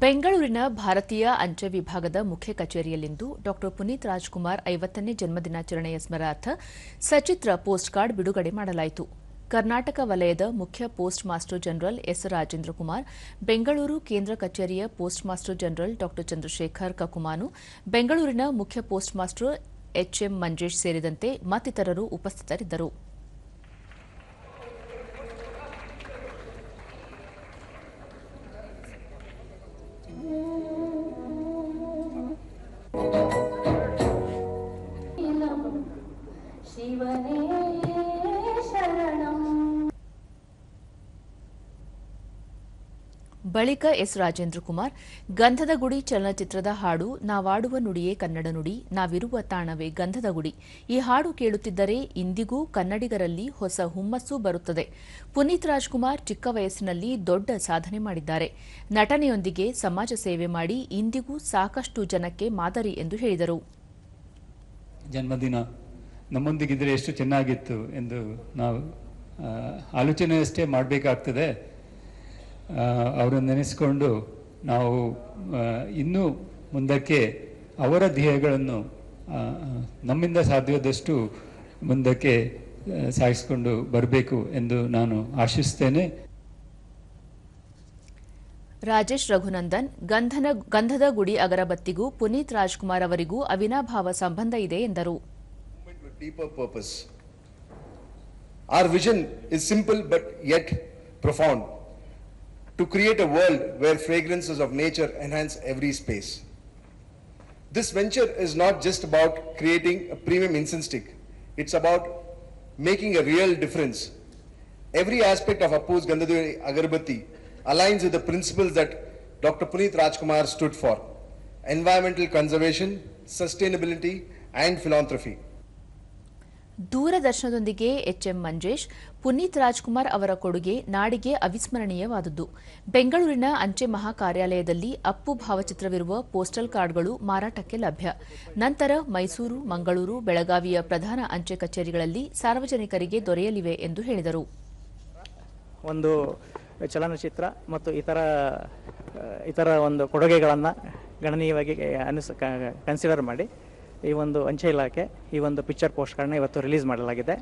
ಬೆಂಗಳೂರಿನ ಭಾರತೀಯ ಅಂಚೆ ವಿಭಾಗದ ಮುಖ್ಯ ಕಚೇರಿಯಲ್ಲಿಂದು ಡಾ ಪುನೀತ್ ರಾಜ್ಕುಮಾರ್ ಐವತ್ತನೇ ಜನ್ಮದಿನಾಚರಣೆಯ ಸ್ಮರಾರ್ಥ ಸಚಿತ್ರ ಪೋಸ್ಟ್ ಕಾರ್ಡ್ ಬಿಡುಗಡೆ ಮಾಡಲಾಯಿತು. ಕರ್ನಾಟಕ ವಲಯದ ಮುಖ್ಯ post master general S Rajendra Kumar, Bengaluru ಕೇಂದ್ರ ಕಚೇರಿಯ ಪೋಸ್ಟ್ ಮಾಸ್ಟರ್ ಜನರಲ್ ಡಾ ಚಂದ್ರಶೇಖರ್ ಕಕುಮಾನು, ಬೆಂಗಳೂರಿನ ಮುಖ್ಯ ಪೋಸ್ಟ್ ಮಾಸ್ಟರ್ ಎಚ್ಎಂ ಮಂಜೇಶ್ ಸೇರಿದಂತೆ ಮತ್ತಿತರರು ಉಪಸ್ಥಿತರಿದ್ದರು. ಬಳಿಕ ಎಸ್ ರಾಜೇಂದ್ರ ಕುಮಾರ್ ಗಂಧದ ಗುಡಿ ಚಲನಚಿತ್ರದ ಹಾಡು ನಾವಾಡುವ ನುಡಿಯೇ ಕನ್ನಡ ನುಡಿ, ನಾವಿರುವ ತಾಣವೇ ಗಂಧದ ಗುಡಿ ಈ ಹಾಡು ಕೇಳುತ್ತಿದ್ದರೆ ಇಂದಿಗೂ ಕನ್ನಡಿಗರಲ್ಲಿ ಹೊಸ ಹುಮ್ಮಸ್ಸು ಬರುತ್ತದೆ. ಪುನೀತ್ ರಾಜ್ಕುಮಾರ್ ಚಿಕ್ಕ ವಯಸ್ಸಿನಲ್ಲಿ ದೊಡ್ಡ ಸಾಧನೆ ಮಾಡಿದ್ದಾರೆ. ನಟನೆಯೊಂದಿಗೆ ಸಮಾಜ ಸೇವೆ ಮಾಡಿ ಇಂದಿಗೂ ಸಾಕಷ್ಟು ಜನಕ್ಕೆ ಮಾದರಿ ಎಂದು ಹೇಳಿದರು. ಜನ್ಮದಿನ ನಮ್ಮೊಂದಿಗಿದ್ರೆ ಎಷ್ಟು ಚೆನ್ನಾಗಿತ್ತು ಎಂದು ನಾವು ಆಲೋಚನೆಯಷ್ಟೇ ಮಾಡಬೇಕಾಗ್ತದೆ. ಅವರನ್ನು ನೆನೆಸಿಕೊಂಡು ನಾವು ಇನ್ನೂ ಮುಂದಕ್ಕೆ ಅವರ ಧ್ಯೇಯಗಳನ್ನು ನಮ್ಮಿಂದ ಸಾಧ್ಯವಾದಷ್ಟು ಮುಂದಕ್ಕೆ ಸಾಗಿಸಿಕೊಂಡು ಬರಬೇಕು ಎಂದು ನಾನು ಆಶಿಸ್ತೇನೆ. ರಾಜೇಶ್ ರಘುನಂದನ್ ಗಂಧನ ಗಂಧದ ಗುಡಿ ಅಗರಬತ್ತಿಗೂ ಪುನೀತ್ ರಾಜ್ಕುಮಾರ್ ಅವರಿಗೂ ಅವಿನಾಭಾವ ಸಂಬಂಧ ಇದೆ ಎಂದರು. Our vision is simple but vision profound simple but yet profound. To create a world where fragrances of nature enhance every space. This venture is not just about creating a premium incense stick, it's about making a real difference. Every aspect of Appu's Gandhaduri Agarbati aligns with the principles that Dr. Puneet Rajkumar stood for environmental conservation, sustainability, and philanthropy. ದೂರದರ್ಶನದೊಂದಿಗೆ HM Manjesh, Puneeth Rajkumar ಅವರ ಕೊಡುಗೆ ನಾಡಿಗೆ ಅವಿಸ್ಮರಣೀಯವಾದುದು ಬೆಂಗಳೂರಿನ ಅಂಚೆ ಮಹಾ ಕಾರ್ಯಾಲಯದಲ್ಲಿ Appu ಭಾವಚಿತ್ರವಿರುವ postal ಕಾರ್ಡ್ಗಳು ಮಾರಾಟಕ್ಕೆ ಲಭ್ಯ. ನಂತರ ಮೈಸೂರು, ಮಂಗಳೂರು, ಬೆಳಗಾವಿಯ ಪ್ರಧಾನ ಅಂಚೆ ಕಚೇರಿಗಳಲ್ಲಿ ಸಾರ್ವಜನಿಕರಿಗೆ ದೊರೆಯಲಿವೆ ಎಂದು ಹೇಳಿದರು. ಒಂದು ಚಲನಚಿತ್ರ ಮತ್ತು ಇತರ ಇತರ ಒಂದು ಕೊಡುಗೆಗಳನ್ನು ಗಣನೀಯವಾಗಿ ಕನ್ಸಿಡರ್ ಮಾಡಿ. ಈ ಒಂದು ಅಂಚೆ ಇಲಾಖೆ ಈ ಒಂದು ಪಿಕ್ಚರ್ ಪೋಸ್ಟ್ ಕಾರ್ಡ್ನ ಇವತ್ತು ರಿಲೀಸ್ ಮಾಡಲಾಗಿದೆ.